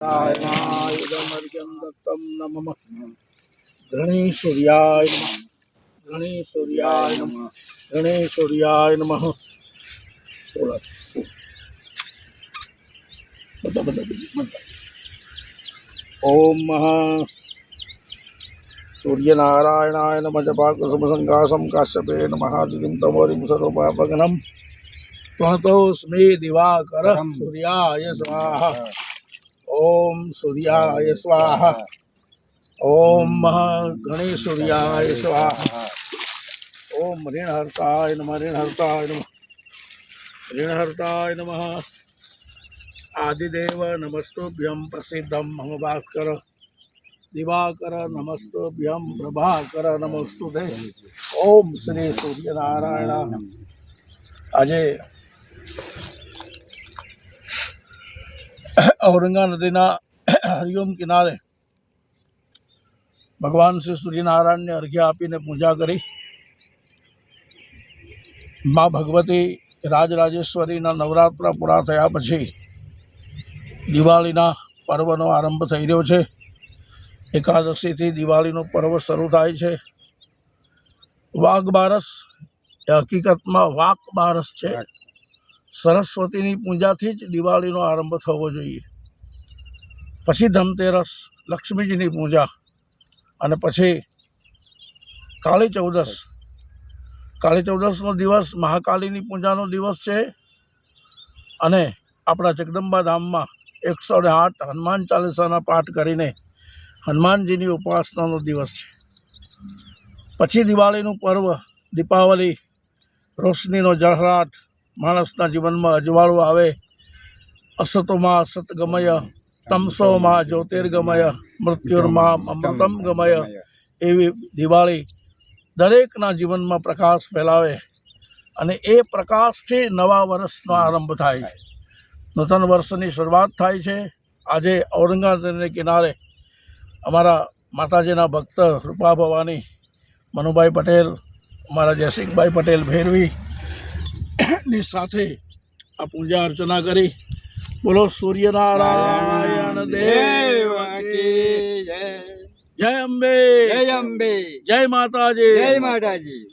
યદમર્જમ દત્તમ નમઃ ધણી સૂર્યાય નમઃ ધણી સૂર્યાય નમઃ ધણી સૂર્યાય નમઃ બધા બધા ઓમ મહા સૂર્યનારાયણાય નમ જપાકુસુમસંકાસમ કાશ્યપે નમઃ દિગંતમોરિમ સર્વપાપઘ્નમ પ્રણતોસ્મે દિવાકર સૂર્યાય સ્વાહા ઓમ સૂર્યાય સ્વાહા. ઓમ મહાગણી સૂર્યાય સ્વાહા. ઓમ ઋણહર્તાય નમ ઋણહર્તાય નમ ઋણહર્તાય નમ. આદિદેવ નમસ્તુભ્યમ પ્રસિદ્ધમ. મમ ભાસ્કર દિવાકર નમસ્તુભ્યમ પ્રભાકર નમસ્તુ ઓમ શ્રી સૂર્યનારાયણ. આજે ઔરંગા નદીના હરિઓમ કિનારે ભગવાન શ્રી સૂર્યનારાયણને અર્ઘ્ય આપીને પૂજા કરી મા ભગવતી રાજરાજેશ્વરીના નવરાત્ર પૂરા થયા પછી દિવાળીના પર્વનો આરંભ થઈ રહ્યો છે એકાદશીથી દિવાળીનું પર્વ શરૂ થાય છે વાઘ બારસ એ હકીકતમાં વાક બારસ છે સરસ્વતીની પૂજાથી જ દિવાળીનો આરંભ થવો જોઈએ. પછી ધનતેરસ, લક્ષ્મીજીની પૂજા અને પછી કાળી ચૌદસ. કાળી ચૌદસનો દિવસ મહાકાલીની પૂજાનો દિવસ છે અને આપણા જગદંબા ધામમાં એકસો ને આઠ હનુમાન ચાલીસાના પાઠ કરીને હનુમાનજીની ઉપાસનાનો દિવસ છે. પછી દિવાળીનું પર્વ, દીપાવલી, રોશનીનો ઝળહળાટ માણસના જીવનમાં અજવાળું આવે. અસતોમાં અસત ગમય, તમસોમાં જ્યોતિર્ગમય મૃત્યુર્માં અમૃતમ ગમય એવી દિવાળી દરેકના જીવનમાં પ્રકાશ ફેલાવે અને એ પ્રકાશથી નવા વર્ષનો આરંભ થાય છે. નૂતન વર્ષની શરૂઆત થાય છે. આજે ઔરંગાબાદને કિનારે અમારા માતાજીના ભક્ત રૂપા ભવાની મનુભાઈ પટેલ, અમારા જયસિંહભાઈ પટેલ ભૈરવી ની સાથે આ પૂજા અર્ચના કરી. બોલો સૂર્યનારાયણ દેવ જય અંબે. જય અંબે. જય માતાજી. જય માતાજી.